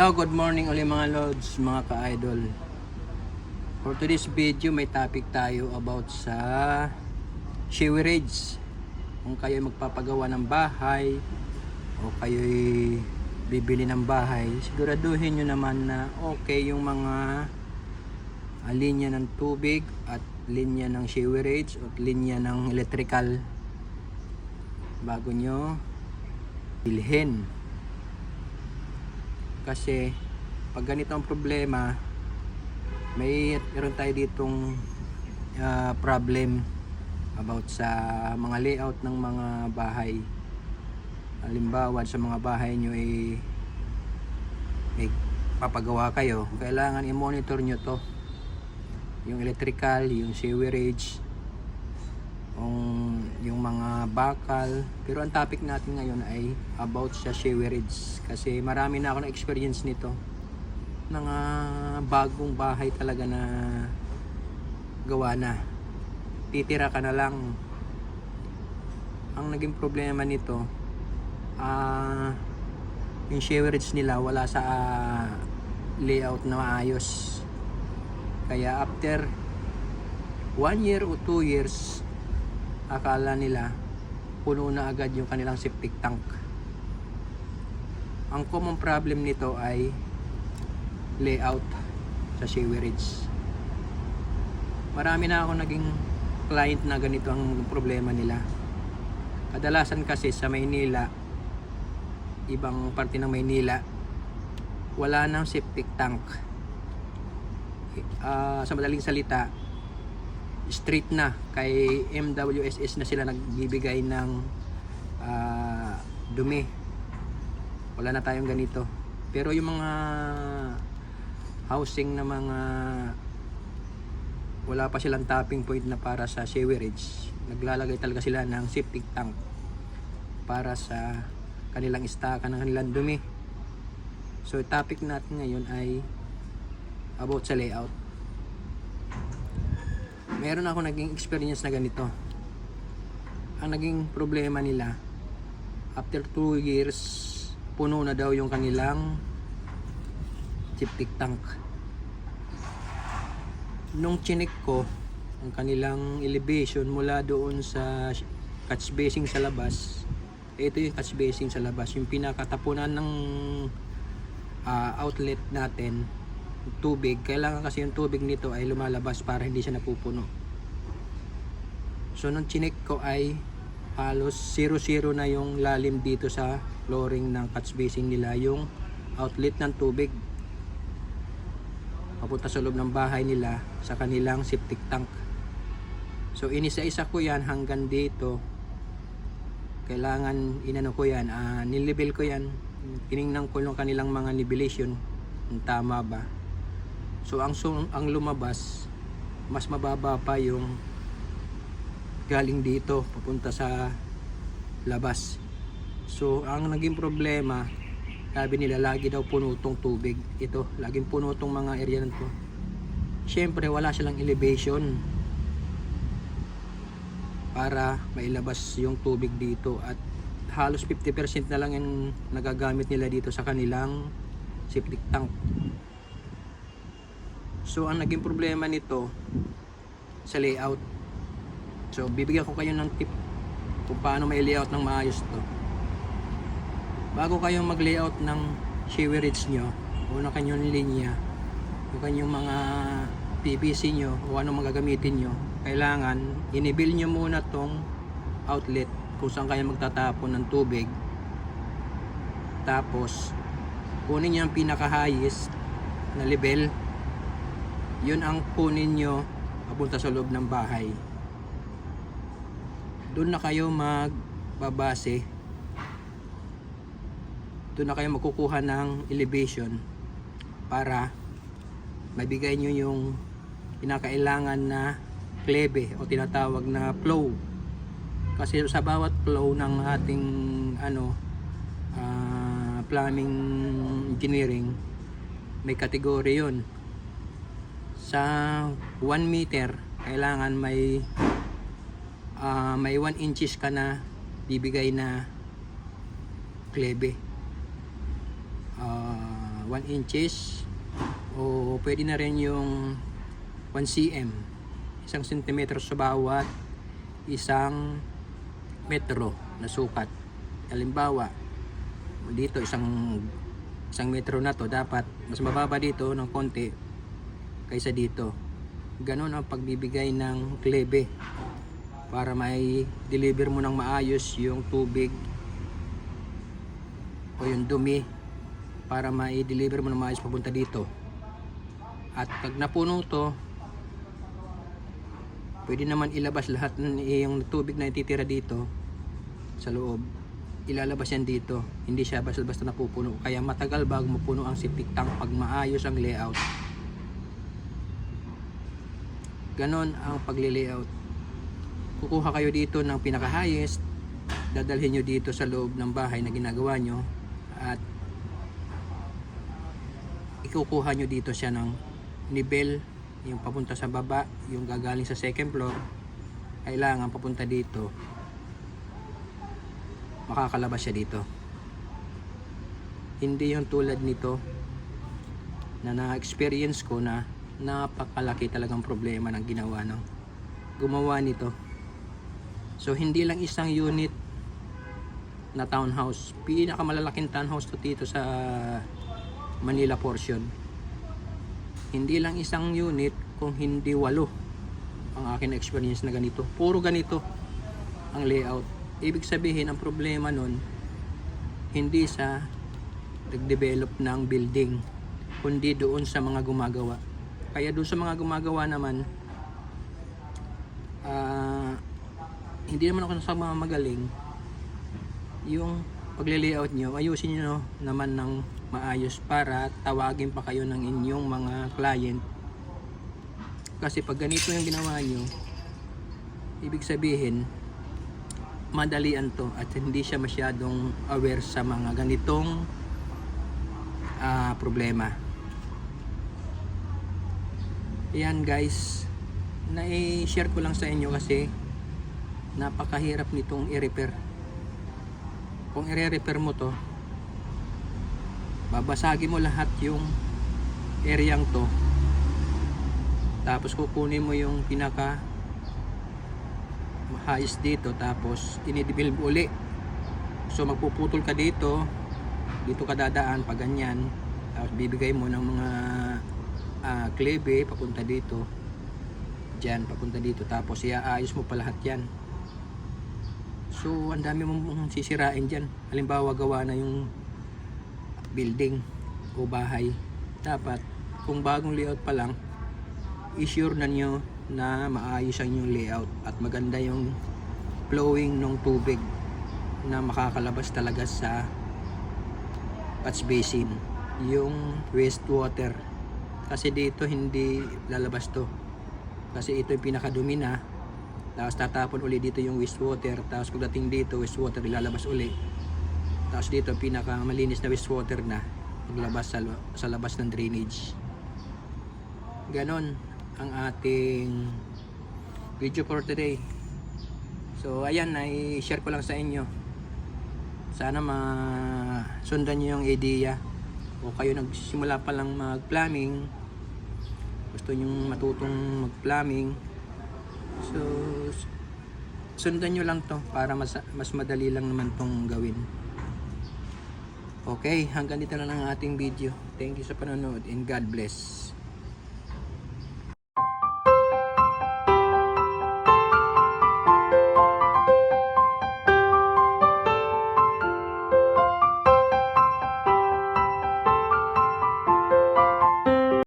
Hello, good morning ulit mga lods, mga ka-idol. For today's video, may topic tayo about sa sewerage. Kung kayo magpapagawa ng bahay o kayo bibili ng bahay, siguraduhin nyo naman na okay yung mga linya ng tubig at linya ng sewerage at linya ng electrical bago nyo bilhin kasi pag ganito ang problema may meron tayo ditong ah, problem about sa mga layout ng mga bahay. Halimbawa sa mga bahay nyo ay may papagawa kayo. Kailangan i-monitor nyo to. Yung electrical, yung sewerage yung, yung mga bakal pero ang topic natin ngayon ay about sa sewerage kasi marami na ako na experience nito. Mga bagong bahay talaga na gawa na. Titira ka na lang. Ang naging problema nito ah yung sewerage nila wala sa ah, layout na maayos. Kaya after one year o two years akala nila puno na agad yung kanilang septic tank. Ang common problem nito ay layout sa sewerage. Marami na ako naging client na ganito ang problema nila. Kadalasan kasi sa Maynila, ibang parte ng Maynila, wala nang septic tank. Ah, sa madaling salita, street na. Kay MWSS na sila nagbibigay ng ah, dumi. Wala na tayong ganito. Pero yung mga housing na mga wala pa silang tapping point na para sa sewerage naglalagay talaga sila ng septic tank para sa kanilang istaka ng kanilang dumi. So topic natin ngayon ay about sa layout meron ako naging experience na ganito. Ang naging problema nila, after 2 years, puno na daw yung kanilang septic tank. Nung chinik ko, ang kanilang elevation mula doon sa catch basin sa labas, ito yung catch basin sa labas, yung pinakatapunan ng ah, outlet natin, tubig, kailangan kasi yung tubig nito ay lumalabas para hindi siya napupuno. So nung chinek ko ay halos 0-0 na yung lalim dito sa flooring ng catch basin nila, yung outlet ng tubig papunta sa loob ng bahay nila sa kanilang septic tank. So inisa-isa ko yan hanggang dito. Kailangan inano ko yan, uh, nilevel ko yan. Tiningnan ko yung kanilang mga nivellation kung tama ba. So ang ang lumabas mas mababa pa yung galing dito papunta sa labas. So ang naging problema sabi nila lagi daw puno tong tubig. Ito, laging puno tong mga area na to. Siyempre wala silang elevation para mailabas yung tubig dito at halos 50% na lang yung nagagamit nila dito sa kanilang septic tank. So ang naging problema nito sa layout. So bibigyan ko kayo ng tip kung paano may layout ng maayos to. Bago kayo mag-layout ng sewerage nyo o ng kanyang linya o kanyang mga PVC nyo o ano magagamitin nyo kailangan inibil nyo muna tong outlet kung saan kayo magtatapon ng tubig tapos kunin nyo ang pinaka highest na level yun ang kunin nyo papunta sa loob ng bahay. Doon na kayo magbabase. Doon na kayo magkukuha ng elevation para mabigay nyo yung pinakailangan na klebe o tinatawag na flow. Kasi sa bawat flow ng ating ano ah, plumbing engineering may kategory yon sa 1 meter kailangan may ah, may 1 inches ka na bibigay na klebe. Ah, 1 inches o pwede na rin yung 1 cm isang sentimetro sa bawat isang metro na sukat halimbawa dito isang isang metro na to dapat mas mababa dito ng konti kaysa dito. Ganon ang pagbibigay ng klebe para may deliver mo ng maayos yung tubig o yung dumi para may deliver mo ng maayos papunta dito. At pag napuno to pwede naman ilabas lahat ng yung tubig na ititira dito sa loob. Ilalabas yan dito. Hindi siya basta basta napupuno. Kaya matagal bago mapuno ang septic tank pag maayos ang layout ganon ang pagli-layout. Kukuha kayo dito ng pinaka highest dadalhin nyo dito sa loob ng bahay na ginagawa nyo at ikukuha nyo dito siya ng nivel yung papunta sa baba yung gagaling sa second floor kailangan papunta dito makakalabas siya dito. Hindi yung tulad nito na na-experience ko na napakalaki talagang problema ng ginawa ng gumawa nito. So hindi lang isang unit na townhouse. Pinakamalalaking townhouse to dito sa Manila portion. Hindi lang isang unit kung hindi walo ang akin experience na ganito. Puro ganito ang layout. Ibig sabihin ang problema nun hindi sa nag-develop ng building kundi doon sa mga gumagawa kaya doon sa mga gumagawa naman ah, hindi naman ako sa mga magaling. Yung pagle-layout nyo ayusin nyo naman ng maayos para tawagin pa kayo ng inyong mga client. Kasi pag ganito yung ginawa nyo ibig sabihin madalian to at hindi siya masyadong aware sa mga ganitong ah, problema yan guys. Na-share ko lang sa inyo kasi napakahirap nitong i-repair. Kung i-repair mo to babasagin mo lahat yung areang to. Tapos kukunin mo yung pinaka highest dito tapos inidibil mo uli. So magpuputol ka dito dito ka dadaan pag ganyan. Tapos bibigay mo ng mga ah, klebe papunta dito. Dyan papunta dito. Tapos iaayos mo pa lahat yan. So ang dami mong sisirain dyan halimbawa gawa na yung building o bahay. Dapat kung bagong layout pa lang i-sure na nyo na maayos ang yung layout at maganda yung flowing ng tubig na makakalabas talaga sa patch basin. Yung wastewater kasi dito hindi lalabas to. Kasi ito yung pinakadumi na. Tapos tatapon uli dito yung wastewater. Tapos pagdating dito wastewater ilalabas uli. Tapos dito pinaka malinis na wastewater na paglabas sa, sa labas ng drainage. Ganon ang ating video for today. So ayan i share ko lang sa inyo. Sana masundan nyo yung idea. O kayo nagsimula pa lang mag plumbing gusto nyong matutong mag plumbing so sundan nyo lang to para mas, mas madali lang naman tong gawin. Okay hanggang dito na lang ang ating video. Thank you sa panonood and God bless